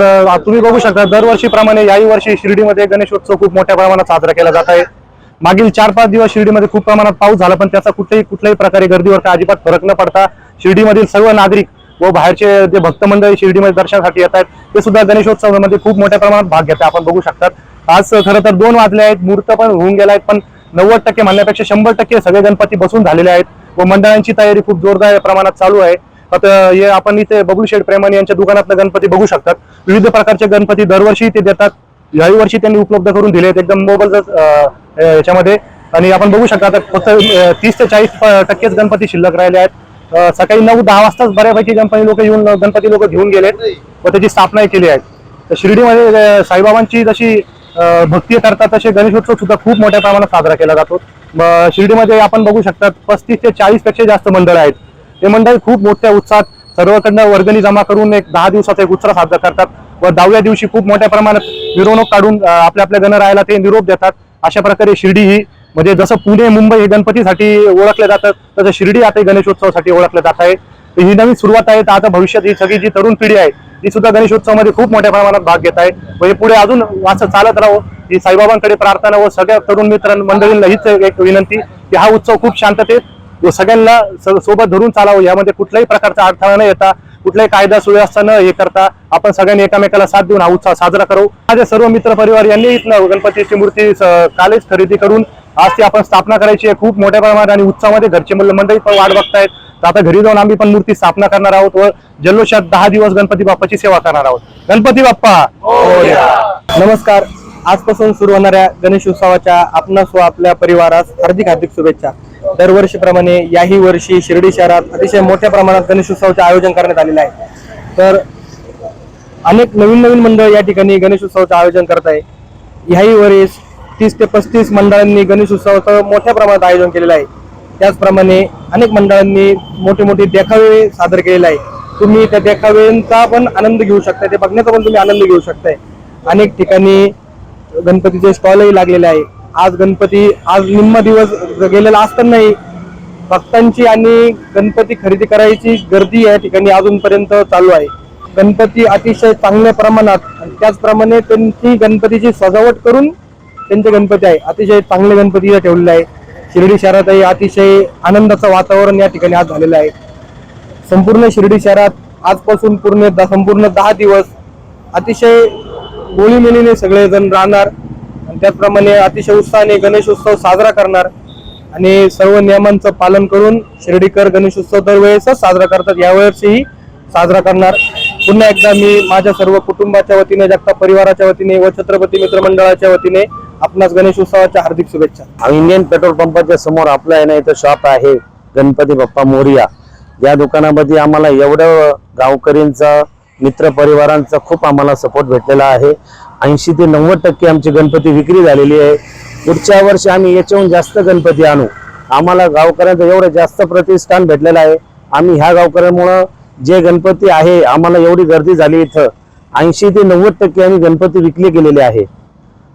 तर तुम्ही बघू शकता दरवर्षीप्रमाणे याही वर्षी शिर्डीमध्ये गणेशोत्सव खूप मोठ्या प्रमाणात साजरा केला जात आहे. मागील चार पाच दिवस शिर्डीमध्ये खूप प्रमाणात पाऊस झाला पण त्याचा कुठल्याही कुठल्याही प्रकारे गर्दीवर काय अजिबात फरक न पडता शिर्डीमधील सर्व नागरिक व बाहेरचे जे भक्त मंडळी शिर्डीमध्ये दर्शनासाठी येत आहेत ते सुद्धा गणेशोत्सवामध्ये खूप मोठ्या प्रमाणात भाग घेतात आपण बघू शकतात आज खरं तर दोन वाजले आहेत मूर्त पण होऊन गेला आहेत पण नव्वद टक्के म्हणण्यापेक्षा शंभर टक्के सगळे गणपती बसून झालेले आहेत व मंडळांची तयारी खूप जोरदार प्रमाणात चालू आहे. आता हे आपण इथे बबलूशेठ प्रेमाने यांच्या दुकानातलं गणपती बघू शकतात. विविध प्रकारचे गणपती दरवर्षी ते देतात. याही वर्षी त्यांनी उपलब्ध करून दिले आहेत एकदम मोबाईल याच्यामध्ये. आणि आपण बघू शकता फक्त तीस ते चाळीस टक्केच गणपती शिल्लक राहिले आहेत. सकाळी नऊ दहा वाजताच बऱ्यापैकी गणपती लोक येऊन गणपती लोक घेऊन गेलेत व त्याची स्थापनाही केली आहे. तर शिर्डीमध्ये साईबाबांची जशी भक्ती करतात तसे गणेशोत्सव सुद्धा खूप मोठ्या प्रमाणात साजरा केला जातो. शिर्डीमध्ये आपण बघू शकतात पस्तीस ते चाळीसपेक्षा जास्त मंडळ आहेत. हे मंडळी खूप मोठ्या उत्साहात सर्वकडनं वर्गणी जमा करून एक दहा दिवसाचा एक उत्सव साजरा करतात व दहाव्या दिवशी खूप मोठ्या प्रमाणात मिरवणूक काढून आपल्या आपल्या गणरायाला ते निरोप देतात. अशा प्रकारे शिर्डी ही म्हणजे जसं पुणे मुंबई हे गणपतीसाठी ओळखले जातात तसं शिर्डी आता गणेशोत्सवासाठी ओळखलं जात आहे. तर ही नवीन सुरुवात आहे. तर आता भविष्यात ही सगळी जी तरुण पिढी आहे ती सुद्धा गणेशोत्सवामध्ये खूप मोठ्या प्रमाणात भाग घेत आहे. व हे पुढे अजून असं चालत राहो ही साईबाबांकडे प्रार्थना व सगळ्या तरुण मित्र मंडळींना हीच एक विनंती की हा उत्सव खूप शांततेत व सगळ्यांना सोबत धरून चालावं यामध्ये कुठल्याही प्रकारचा अडथळा न येता कुठलाही कायदा सुव्यवस्था न हे करता आपण सगळ्यांनी एकामेकाला साथ देऊन हा उत्सव साजरा करू. माझे सर्व मित्र परिवार यांनी इथलं गणपतीची मूर्ती कालच खरेदी करून आज ती आपण स्थापना करायची आहे. खूप मोठ्या प्रमाणात आणि उत्सवामध्ये घरचे मुलं मंडळी पण वाट बघतायत. तर आता घरी जाऊन आम्ही पण मूर्ती स्थापना करणार आहोत व जल्लोषात दहा दिवस गणपती बाप्पाची सेवा करणार आहोत. गणपती बाप्पा. नमस्कार. आजपासून सुरू होणाऱ्या गणेश उत्सवाच्या आपणास व आपल्या परिवारास हार्दिक हार्दिक शुभेच्छा. दरवर्षीप्रमाणे याही वर्षी शिर्डी शहरात अतिशय मोठ्या प्रमाणात गणेशोत्सवाचे आयोजन करण्यात आलेलं आहे. तर अनेक नवीन नवीन मंडळ या ठिकाणी गणेशोत्सवाचं आयोजन करत आहे. याही वर्षी तीस ते पस्तीस मंडळांनी गणेशोत्सवाचं मोठ्या प्रमाणात आयोजन केलेलं आहे. त्याचप्रमाणे अनेक मंडळांनी मोठे मोठे देखावे सादर केलेले आहे. तुम्ही त्या देखाव्यांचा पण आनंद घेऊ शकताय ते बघण्याचा पण तुम्ही आनंद घेऊ शकताय. अनेक ठिकाणी गणपतीचे स्टॉलही लागलेले आहे. आज गणपती आज निम्मा दिवस गेलेला असतानाही भक्तांची आणि गणपती खरेदी करायची गर्दी या ठिकाणी अजूनपर्यंत चालू आहे. गणपती अतिशय चांगल्या प्रमाणात आणि त्याचप्रमाणे त्यांची गणपतीची सजावट करून त्यांचे गणपती आहे. अतिशय चांगले गणपती ठेवलेले आहे. शिर्डी शहरातही अतिशय आनंदाचं वातावरण या ठिकाणी आज झालेलं आहे. संपूर्ण शिर्डी शहरात आजपासून पूर्ण संपूर्ण दहा दिवस अतिशय गोळीमेलीने सगळेजण राहणार. त्याचप्रमाणे अतिशय उत्साहाने गणेश उत्सव साजरा करणार आणि सर्व नियमांचं पालन करून शिर्डीकर गणेश उत्सव दरवेळेसच साजरा करतात. यावेळेसही साजरा करणार. पुन्हा एकदा मी माझ्या सर्व कुटुंबाच्या वतीने जगता परिवाराच्या वतीने व छत्रपती मित्रमंडळाच्या वतीने आपणास गणेश उत्सवाच्या हार्दिक शुभेच्छा. इंडियन पेट्रोल पंपाच्या समोर आपलं आहे ना इथं शॉप आहे गणपती बाप्पा मोरिया. या दुकानामध्ये आम्हाला एवढं गावकरींचा मित्र परिवारांचा खूप आम्हाला सपोर्ट भेटलेला आहे. ऐंशी ते नव्वद टक्के आमची गणपती विक्री झालेली आहे. पुढच्या वर्षी आम्ही याच्याहून जास्त गणपती आणू. आम्हाला गावकऱ्यांचं एवढं जास्त प्रतिष्ठान भेटलेलं आहे. आम्ही ह्या गावकऱ्यांमुळं जे गणपती आहे आम्हाला एवढी गर्दी झाली इथं. ऐंशी ते नव्वद टक्के आम्ही गणपती विकले गेलेले आहे.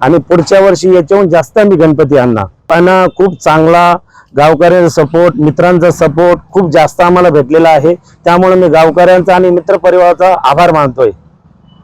आणि पुढच्या वर्षी याच्याहून जास्त आम्ही गणपती आणणार. पण खूप चांगला गावकऱ्यांचा सपोर्ट मित्रांचा सपोर्ट खूप जास्त आम्हाला भेटलेला आहे. त्यामुळे मी गावकऱ्यांचा आणि मित्र परिवाराचा आभार मानतोय.